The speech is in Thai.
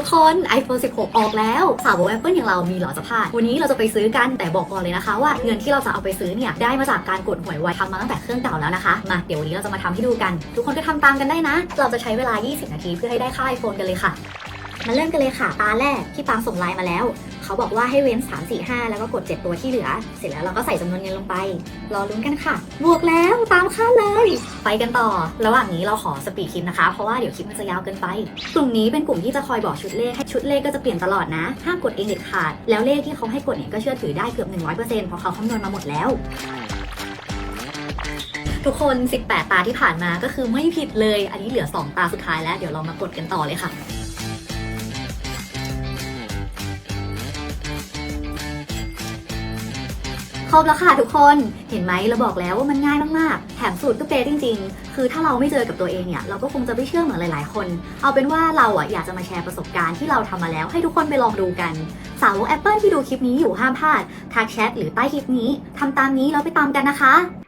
ทุกคน iPhone 16 ออกแล้วสาวก Apple อย่างเรามีหรอจะพลาด วันนี้เราจะไปซื้อกันแต่บอกก่อนเลยนะคะ ว่าเงินที่เราจะเอาไปซื้อเนี่ยได้มาจากการกดหวยไวทำมาตั้งแต่เครื่องเก่าแล้วนะคะ มาเดี๋ยววันนี้เราจะมาทำให้ดูกัน ทุกคนก็ทำตามกันได้นะ เราจะใช้เวลา 20 นาทีเพื่อให้ได้ค่า iPhone กันเลยค่ะ มาเริ่มกันเลยค่ะตาแรกที่ปางส่งไลน์มาแล้ว เขาบอกว่าให้เว้น 3 4 5 แล้วก็กด 7 ตัวที่เหลือ เสร็จแล้วเราก็ใส่จำนวนเงินลงไป รอลุ้นกันค่ะ บวกแล้วตามคาดเลย ไปกันต่อ ระหว่างนี้เราขอสปีดคลิปนะคะ เพราะว่าเดี๋ยวคลิปมันจะยาวเกินไป กลุ่มนี้เป็นกลุ่มที่จะคอยบอกชุดเลขให้ชุดเลขก็จะเปลี่ยนตลอดนะห้ามกดเองเด็ดขาด แล้วเลขที่เขาให้กดเนี่ยก็เชื่อถือได้เกือบ 100%เพราะเขาคำนวณมาหมดแล้วทุกคน 18 ตาที่ผ่านมาก็คือไม่ผิดเลย อันนี้เหลือ 2 ตาสุดท้ายแล้ว เดี๋ยวเรามากดกันต่อเลยค่ะ ครบแล้วค่ะทุกคน เห็นไหมเราบอกแล้วว่ามันง่ายมากๆ แถมสูตรก็เป๊ะจริง ๆ คือถ้าเราไม่เจอกับตัวเองเนี่ยเราก็คงจะไม่เชื่อเหมือนหลาย ๆ คน เอาเป็นว่าเราอะอยากจะมาแชร์ประสบการณ์ที่เราทำมาแล้วให้ทุกคนไปลองดูกัน สาวก Apple ที่ดูคลิปนี้อยู่ห้ามพลาดทักแชทหรือใต้คลิปนี้ทำตามนี้แล้วไปตามกันนะคะ